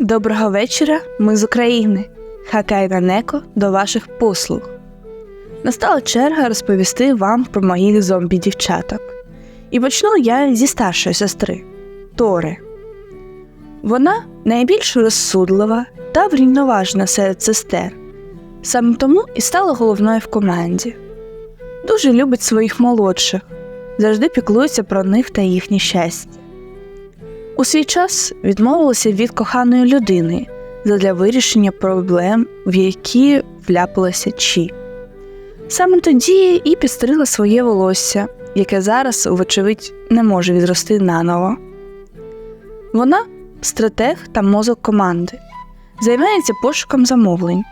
Доброго вечора, ми з України. Хакай Неко до ваших послуг. Настала черга розповісти вам про моїх зомбі-дівчаток. І почну я зі старшої сестри Тори. Вона найбільш розсудлива та врівноважена серед сестер. Саме тому і стала головною в команді. Дуже любить своїх молодших, завжди піклується про них та їхнє щастя. У свій час відмовилася від коханої людини задля вирішення проблем, в які вляпалася Чі. Саме тоді і підстригла своє волосся, яке зараз, вочевидь, не може відрости наново. Вона стратег та мозок команди, займається пошуком замовлень.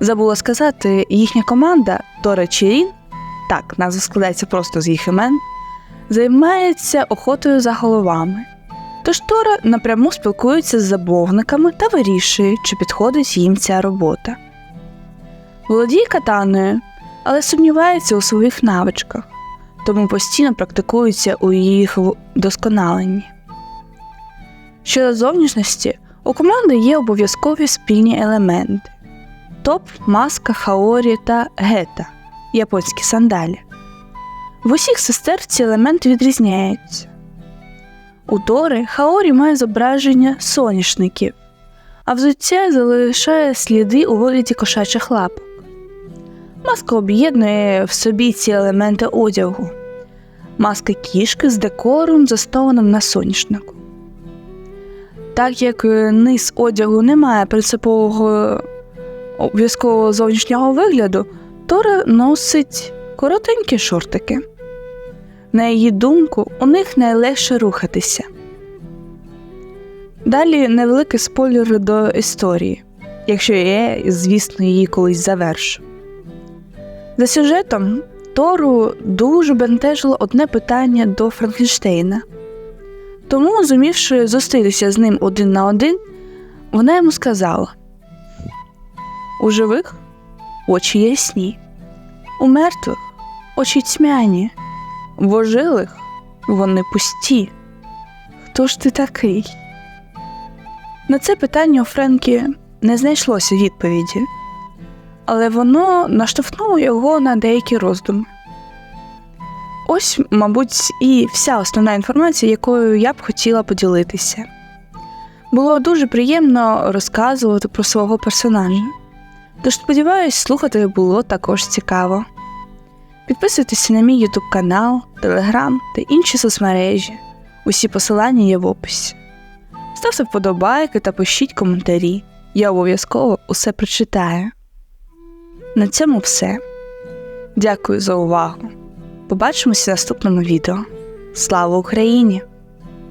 Забула сказати, їхня команда Тора Чірін, так, назва складається просто з їх імен, займається охотою за головами. Тож Тора напряму спілкується з забовниками та вирішує, чи підходить їм ця робота. Володіє катаною, але сумнівається у своїх навичках, тому постійно практикується у їх вдосконаленні. Щодо зовнішності, у команди є обов'язкові спільні елементи топ, маска, хаорі та гета японські сандалі. В усіх сестер ці елементи відрізняються. У Тори Хаорі має зображення соняшників, а взуття залишає сліди у вигляді кошачих лапок. Маска об'єднує в собі ці елементи одягу, маска кішки з декором, заснованим на соняшнику. Так як низ одягу не має принципового обов'язкового зовнішнього вигляду, Тора носить коротенькі шортики. На її думку, у них найлегше рухатися. Далі невеликий спойлер до історії, якщо я, звісно, її колись завершу. За сюжетом Тору дуже бентежило одне питання до Франкенштейна. Тому, зумівши зустрітися з ним один на один, вона йому сказала: У живих очі ясні, у мертвих очі тьмяні. В вони пусті. Хто ж ти такий? На це питання у Френкі не знайшлося відповіді, але воно наштовхнуло його на деякі роздуми. Ось, мабуть, і вся основна інформація, якою я б хотіла поділитися. Було дуже приємно розказувати про свого персонажа. Тож, сподіваюсь, слухати було також цікаво. Підписуйтеся на мій YouTube канал, Телеграм та інші соцмережі. Усі посилання є в описі. Ставте вподобайки та пишіть коментарі. Я обов'язково усе прочитаю. На цьому все. Дякую за увагу. Побачимося в наступному відео. Слава Україні!